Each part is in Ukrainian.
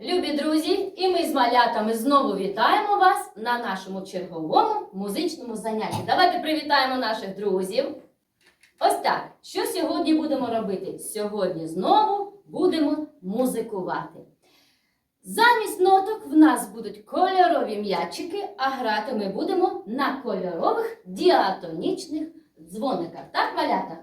Любі друзі, і ми з малятами знову вітаємо вас на нашому черговому музичному занятті. Давайте привітаємо наших друзів. Ось так. Що сьогодні будемо робити? Сьогодні знову будемо музикувати. Замість ноток в нас будуть кольорові м'ячики, а грати ми будемо на кольорових діатонічних дзвониках. Так, малята?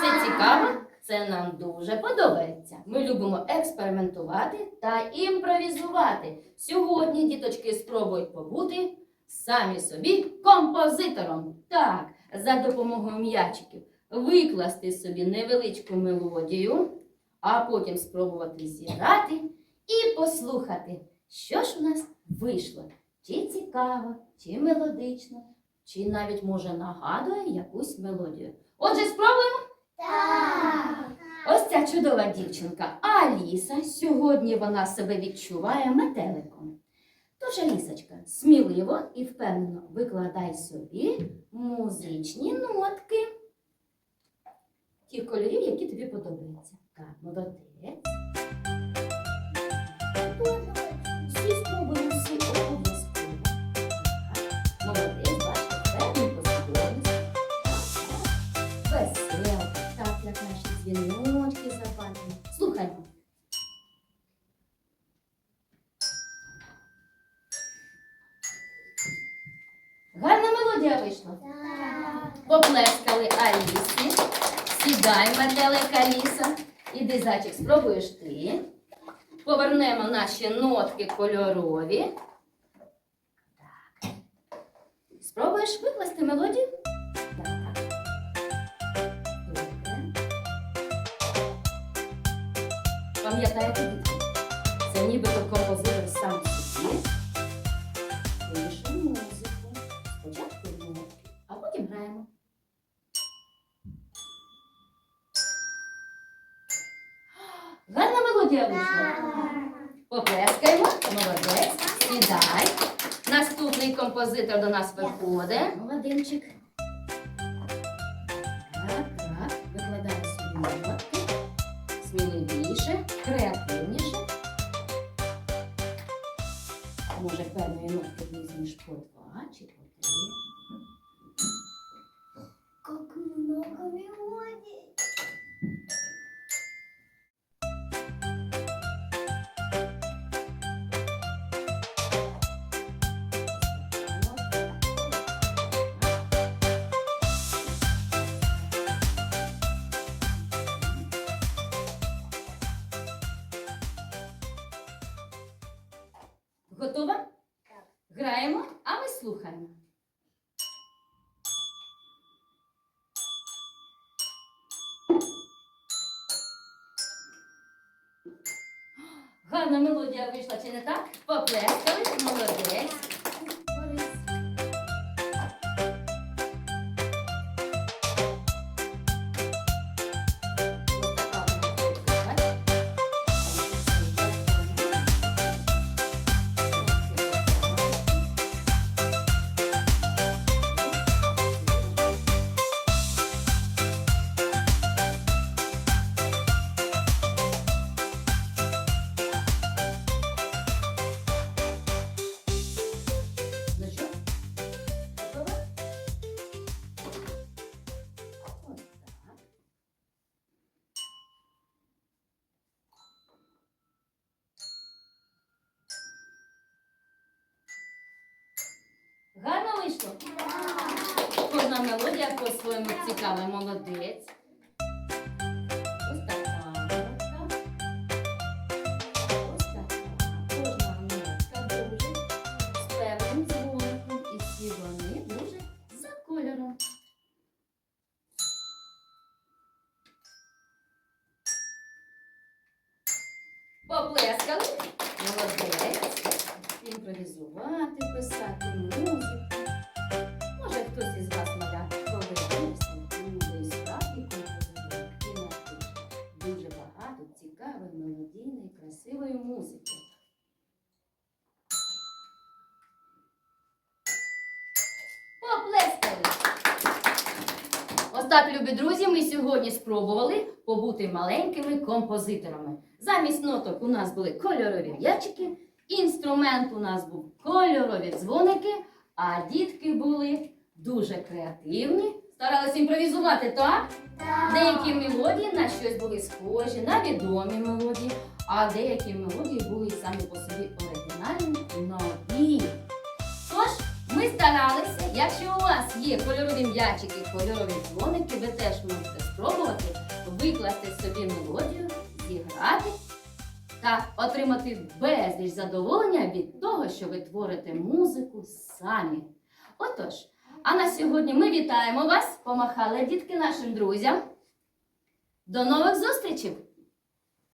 Це цікаво, це нам дуже подобається. Ми любимо експериментувати та імпровізувати. Сьогодні діточки спробують побути самі собі композитором. Так, за допомогою м'ячиків викласти собі невеличку мелодію, а потім спробувати зіграти і послухати, що ж у нас вийшло. Чи цікаво, чи мелодично, чи навіть може нагадує якусь мелодію. Отже, спробуємо. Так. Ось ця чудова дівчинка Аліса. Сьогодні вона себе відчуває метеликом. Тож, Алісочка, сміливо і впевнено викладай собі музичні нотки. Тих кольорів, які тобі подобаються. Так, молодець. Мелодія вийшла. Поплескали Алісі. Сідай, метелик Аліса. Іди, зайчик, спробуєш ти. Повернемо наші нотки кольорові. Так. Спробуєш викласти мелодію? Так. Пам'ятаєте, Гарна. Поплескаємо. Молодець. Сідай. Наступний композитор до нас виходить. Молодинчик. Так, так. Викладай собі нотки. Сміливіше, креативніше. Може, певної нотки візьмеш по Готова? Граємо, а ми слухаємо. Гарна мелодія вийшла, чи не так? Поплескали, молодець. Вийшло? Кожна мелодія по-своєму цікава, молодець. Ось така нотка. Ось така. Дуже з певним дзвоником, і всі вони дуже за кольором. Поплескали. Молодець. Імпровізувати, писати музику. музики. Поплескали! Остап, любі друзі, ми сьогодні спробували побути маленькими композиторами. Замість ноток у нас були кольорові м'ячики, інструмент у нас був кольорові дзвоники, а дітки були дуже креативні старалися імпровізувати, так? Деякі мелодії на щось були схожі, на відомі мелодії, а деякі мелодії були самі по собі оригінальні, нові. Тож, ми старалися, якщо у вас є кольорові м'ячики, кольорові дзвоники, ви теж можете спробувати викласти собі мелодію, зіграти та отримати безліч задоволення від того, що ви творите музику самі. Отож, а на сьогодні ми вітаємо вас, помахали дітки нашим друзям. До нових зустрічей!